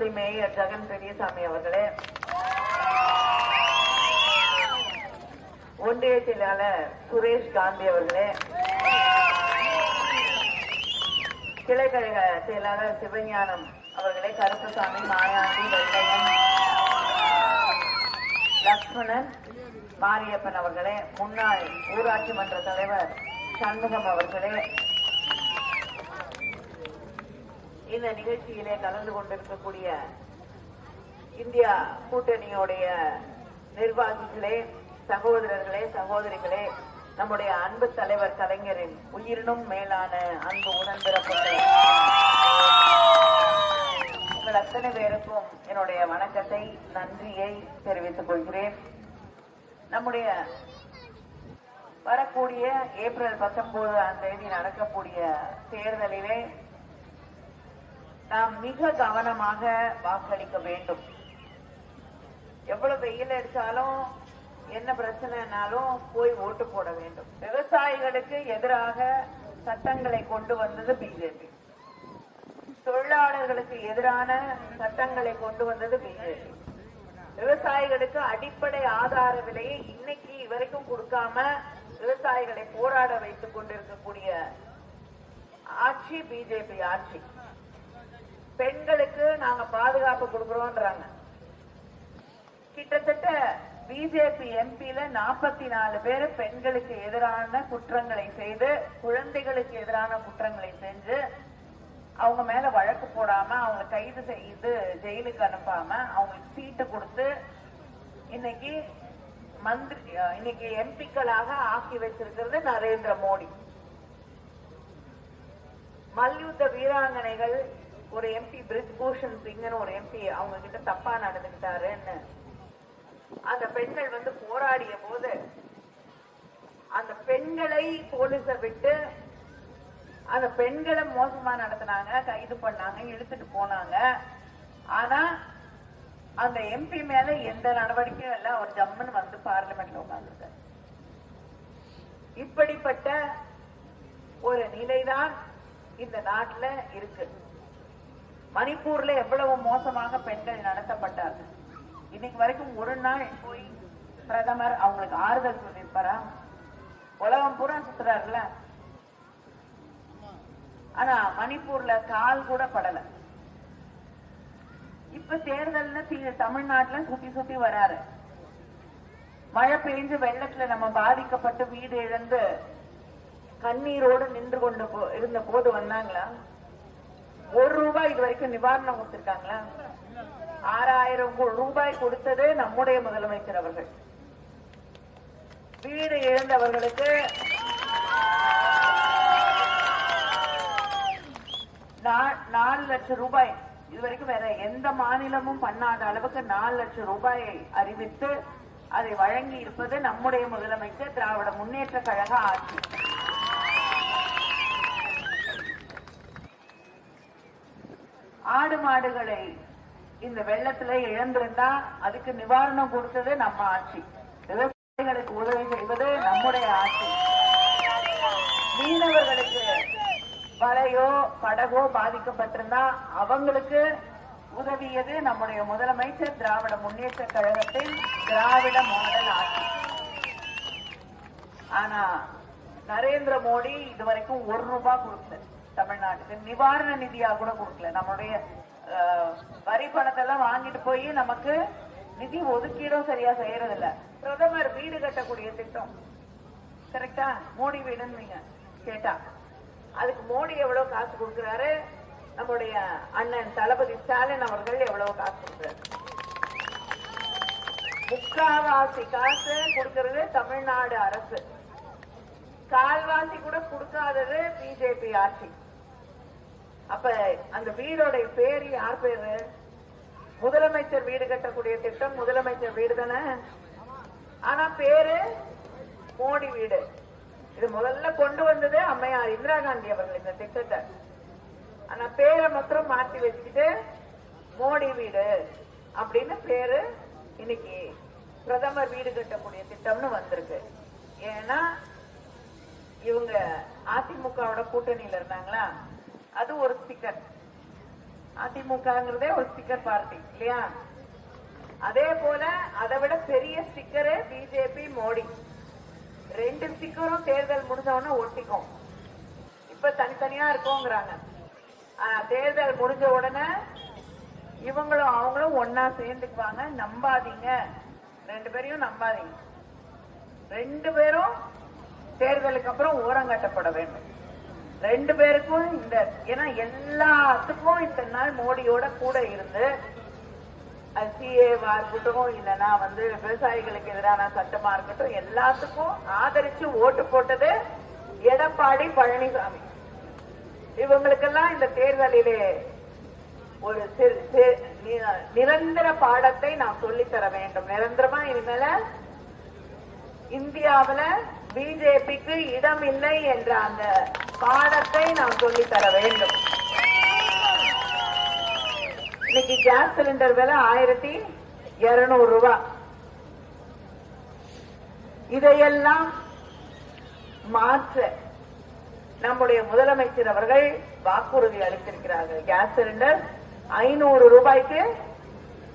Thoothukudi mayor Jagan Periyasamy அவர்களே. ஒன்றிய செயலாளர் சுரேஷ் காந்தி அவர்களே. கிளைக்கழக செயலாளர் சிவஞானம் அவர்களே கருப்பசாமி மாயாண்டி வெள்ளையன் லக்ஷ்மணன் மாரியப்பன் அவர்களே முன்னாள் ஊராட்சி மன்ற தலைவர் சண்முகம் அவர்களே இந்த நிகழ்ச்சியிலே கலந்து கொண்டிருக்கக்கூடிய இந்தியா கூட்டணியுடைய நிர்வாகிகளே சகோதரர்களே சகோதரிகளே நம்முடைய அன்பு தலைவர் கலைஞரின் உயிரினும் மேலான அன்பு உடன்பிறப்புகளே. உங்கள் அத்தனை பேருக்கும் என்னுடைய வணக்கத்தை நன்றியை தெரிவித்துக் கொள்கிறேன். நம்முடைய வரக்கூடிய ஏப்ரல் பத்தொன்பதாம் தேதி நடக்கக்கூடிய தேர்தலிலே நாம் மிக கவனமாக வாக்களிக்க வேண்டும். எவ்வளவு வெயில் அடிச்சாலும் என்ன பிரச்சனைனாலும் போய் ஓட்டு போட வேண்டும். விவசாயிகளுக்கு எதிராக சட்டங்களை கொண்டு வந்தது பிஜேபி. தொழிலாளர்களுக்கு எதிரான சட்டங்களை கொண்டு வந்தது பிஜேபி. விவசாயிகளுக்கு அடிப்படை ஆதார விலையை இன்னைக்கு வரைக்கும் கொடுக்காம விவசாயிகளை போராட வைத்துக் கொண்டிருக்கக்கூடிய ஆட்சி பிஜேபி ஆட்சி. பெண்களுக்கு நாங்க பாதுகாப்பு கொடுக்கிறோம்ன்றாங்க. கிட்டத்தட்ட பிஜேபி எம்பில நாற்பத்தி நாலு பேர் பெண்களுக்கு எதிரான குற்றங்களை செய்து குழந்தைகளுக்கு எதிரான குற்றங்களை செஞ்சு அவங்க மேல வழக்கு போடாம அவங்க கைது செய்து ஜெயிலுக்கு அனுப்பாம அவங்களுக்கு சீட்டு கொடுத்து இன்னைக்கு மந்திரி இன்னைக்கு எம்பிக்களாக ஆக்கி வச்சிருக்கிறது நரேந்திர மோடி. மல்யுத்த வீராங்கனைகள் ஒரு எம்பி பிரிஜ் பூஷன் சிங்னு ஒரு எம்பி அவங்க கிட்ட தப்பா நடந்துகிட்டாருன்னு அந்த பெண்கள் வந்து போராடிய போது அந்த பெண்களை போலீஸ விட்டு அந்த பெண்களை மோசமா நடத்தினாங்க கைது பண்ணாங்க இழுத்துட்டு போனாங்க. ஆனா அந்த எம்பி மேல எந்த நடவடிக்கையும் இல்ல. அவர் ஜம்முன்னு வந்து பார்லிமெண்ட்ல உட்கார்ந்துருக்காரு. இப்படிப்பட்ட ஒரு நிலைதான் இந்த நாட்டுல இருக்கு. மணிப்பூர்ல எவ்வளவு மோசமாக பெண்கள் நடத்தப்பட்டார்கள்? இன்னைக்கு வரைக்கும் ஒரு நாள் போய் பிரதமர் அவங்களுக்கு ஆறுதல் சொல்லியிருப்பாரா? உலகம் பூரா சுத்துறாருல ஆனா மணிப்பூர்ல கால் கூட படல. இப்ப தேர்தல்ல தமிழ்நாட்டுல சுத்தி சுத்தி வராரு. மழை பெய்ஞ்சு வெள்ளத்துல நம்ம பாதிக்கப்பட்டு வீடு இழந்து கண்ணீரோடு நின்று கொண்டு போ- இருந்த போது வந்தாங்களா? ஒரு ரூபாய் இது வரைக்கும் நிவாரணம் கொடுத்திருக்காங்களா? ஆறாயிரம் ரூபாய் கொடுத்தது நம்முடைய முதலமைச்சர் அவர்கள். வீடு இழந்தவர்களுக்கு நா- நாலு லட்சம் ரூபாய். இதுவரைக்கும் வேற எந்த மாநிலமும் பண்ணாத அளவுக்கு நாலு லட்சம் ரூபாயை அறிவித்து அதை வழங்கி இருப்பது நம்முடைய முதலமைச்சர் திராவிட முன்னேற்ற கழக ஆட்சி. ஆடு மாடுகளை இந்த வெள்ளத்துல இழந்திருந்தா அதுக்கு நிவாரணம் கொடுத்தது நம்ம ஆட்சி. விவசாயிகளுக்கு உதவி செய்வது நம்முடைய ஆட்சி. மீனவர்களுக்கு வலையோ படகோ பாதிக்கப்பட்டிருந்தா அவங்களுக்கு உதவியது நம்முடைய முதலமைச்சர் திராவிட முன்னேற்ற கழகத்தின் திராவிட மாடல் ஆட்சி. ஆனா நரேந்திர மோடி இதுவரைக்கும் ஒரு ரூபாய் கொடுத்தது தமிழ்நாட்டுக்கு நிவாரண நிதியா கூட கொடுக்கல. நம்மளுடைய வரி பணத்தை எல்லாம் வாங்கிட்டு போய் நமக்கு நிதி ஒதுக்கீடும் சரியா செய்யறது இல்ல பிரதமர் வீடு கட்டக்கூடிய திட்டம். கரெக்டா மோடி வீடுன்னு நீங்க கேட்டா. அதுக்கு மோடி எவ்வளவு காசு கொடுக்கிறாரு? நம்முடைய அண்ணன் தளபதி ஸ்டாலின் அவர்கள் எவ்வளவு காசு கொடுக்கிறாரு? முக்காவாசி காசு கொடுக்கிறது தமிழ்நாடு அரசு. கால்வாசி கூட கொடுக்காதது பிஜேபி ஆட்சி. அப்ப அந்த வீடோட பேரு யார் பேரு? முதலமைச்சர் வீடு கட்டக்கூடிய திட்டம் முதலமைச்சர் வீடு தானே? ஆனா பேரு மோடி வீடு. இது முதல்ல கொண்டு வந்தது அம்மையார் இந்திரா காந்தி அவர்கள் இந்த திட்டத்தை. ஆனா பேரை மாத்திரம் மாற்றி வச்சுக்கிட்டு மோடி வீடு அப்படின்னு பேரு இன்னைக்கு பிரதமர் வீடு கட்டக்கூடிய திட்டம்னு வந்திருக்கு. ஏன்னா இவங்க அதிமுகவோட கூட்டணியில இருந்தாங்களா? அது ஒரு ஸ்டிக்கர் அதிமுகங்கிறதே ஒரு ஸ்டிக்கர் பார்ட்டி இல்லையா? அதே போல அதை விட பெரிய ஸ்டிக்கரு பிஜேபி மோடி. ரெண்டு ஸ்டிக்கரும் தேர்தல் முடிஞ்சவொடனே ஒட்டிக்கும். இப்ப தனித்தனியா இருக்கோங்கிறாங்க. தேர்தல் முடிஞ்ச உடனே இவங்களும் அவங்களும் ஒன்னா சேர்ந்துக்குவாங்க. நம்பாதீங்க. ரெண்டு பேரையும் நம்பாதீங்க. ரெண்டு பேரும் தேர்தலுக்கு அப்புறம் ஓரங்கட்டப்பட வேண்டும். ரெண்டு பேருக்கும் இந்த ஏன்னா எல்லாத்துக்கும் இத்தனை நாள் மோடியோட கூட இருந்து சிஏவா இருக்கட்டும் இல்லைன்னா வந்து விவசாயிகளுக்கு எதிரான சட்டமா இருக்கட்டும் எல்லாத்துக்கும் ஆதரிச்சு ஓட்டு போட்டது எடப்பாடி பழனிசாமி. இவங்களுக்கெல்லாம் இந்த தேர்தலிலே ஒரு சிறு- நி- நிரந்தர பாடத்தை நான் சொல்லித்தர வேண்டும். நிரந்தரமா இனிமேல இந்தியாவுல பிஜேபிக்கு இடம் இல்லை என்ற அந்த பாடத்தை நாம் சொல்லி தர வேண்டும். இன்னைக்கு கேஸ் சிலிண்டர் விலை ஆயிரத்தி இருநூறு ரூபாய் இதையெல்லாம் மாற்ற நம்முடைய முதலமைச்சர் அவர்கள் வாக்குறுதி அளித்திருக்கிறார்கள். கேஸ் சிலிண்டர் ஐநூறு ரூபாய்க்கு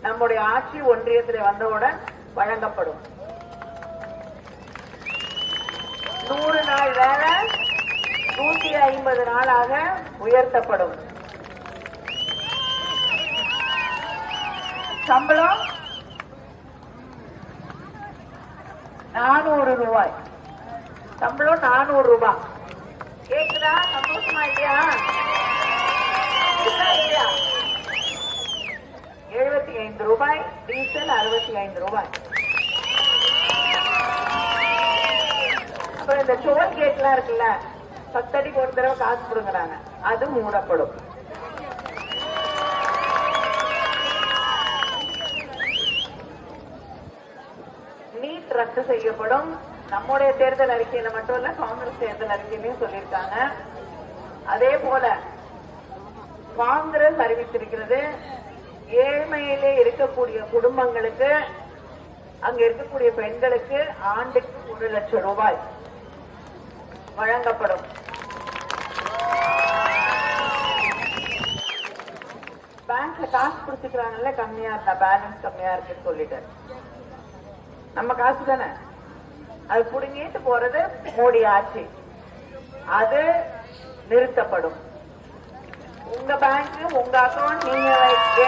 நம்முடைய ஆட்சி ஒன்றியத்தில் வந்தவுடன் வழங்கப்படும். நூறு நாள் வேலை நூத்தி ஐம்பது நாளாக உயர்த்தப்படும். சம்பளம் நானூறு ரூபாய். சம்பளம் நானூறு ரூபாய் கேக்குதா? சந்தோஷமா இல்லையா? இல்லையா? எழுபத்தி ஐந்து ரூபாய் டீசல் அறுபத்தி ஐந்து ரூபாய். அப்புறம் இந்த டோல் கேட்லாம் இருக்குல்ல? பத்தடிக்கு ஒரு தடவை காசு கொடுக்குறாங்க அது மூடப்படும். நீட் ரத்து செய்யப்படும். நம்முடைய தேர்தல் அறிக்கையில மட்டும் இல்ல காங்கிரஸ் தேர்தல் அறிக்கையிலையும் சொல்லியிருக்காங்க. அதே போல காங்கிரஸ் அறிவித்திருக்கிறது ஏழ்மையிலே இருக்கக்கூடிய குடும்பங்களுக்கு அங்க இருக்கக்கூடிய பெண்களுக்கு ஆண்டுக்கு ஒரு லட்சம் ரூபாய். வழங்கப்படும். பேங்க்ல காசு கொடுத்துக்கிறாங்கல்ல கம்மியா இருந்தா பேலன்ஸ் கம்மியா இருக்குன்னு சொல்லிட்டு. நம்ம காசு தானே? அது புடுங்கிட்டு போறது மோடி ஆட்சி. அது நிறுத்தப்படும். உங்க பேங்க் உங்க அக்கௌண்ட் நீங்க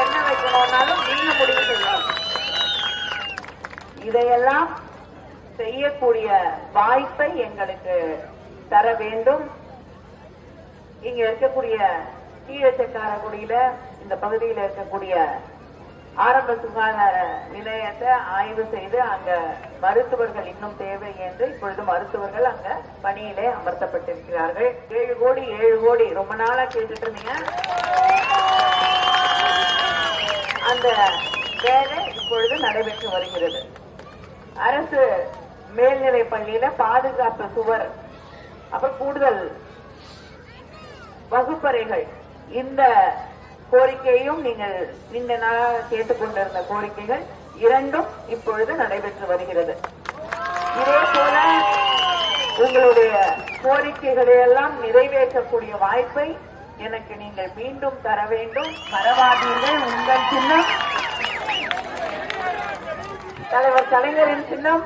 என்ன வைக்கணும்னாலும் நீங்க முடிவு செய்யணும். இதையெல்லாம் செய்யக்கூடிய வாய்ப்பை எங்களுக்கு தர வேண்டும் இங்க இருக்கக்கூடிய கீழச்சக்காரக்குடியில இந்த பகுதியில் இருக்கக்கூடிய ஆரம்ப சுகாதார நிலையத்தை ஆய்வு செய்து அங்க மருத்துவர்கள் இன்னும் தேவை என்று இப்பொழுது மருத்துவர்கள் அங்க பணியிலே அமர்த்தப்பட்டிருக்கிறார்கள். ஏழு கோடி ஏழு கோடி. ரொம்ப நாளா கேட்டுட்டு இருந்தீங்க அந்த வேலை இப்பொழுது நடைபெற்று வருகிறது. அரசு மேல்நிலை பள்ளியில பாதுகாப்பு சுவர் அப்புறம் கூடுதல் வகுப்பறைகள். இந்த கோரிக்கையும் நீங்கள் நீண்ட நாளாக கேட்டுக்கொண்டிருந்த கோரிக்கைகள் இரண்டும் இப்பொழுது நடைபெற்று வருகிறது. இதே போல உங்களுடைய கோரிக்கைகளை எல்லாம் நிறைவேற்றக்கூடிய வாய்ப்பை எனக்கு நீங்கள் மீண்டும் தர வேண்டும். பரவாதீர்கள் உங்கள் சின்னம். தலைவர் கலைஞரின் சின்னம்.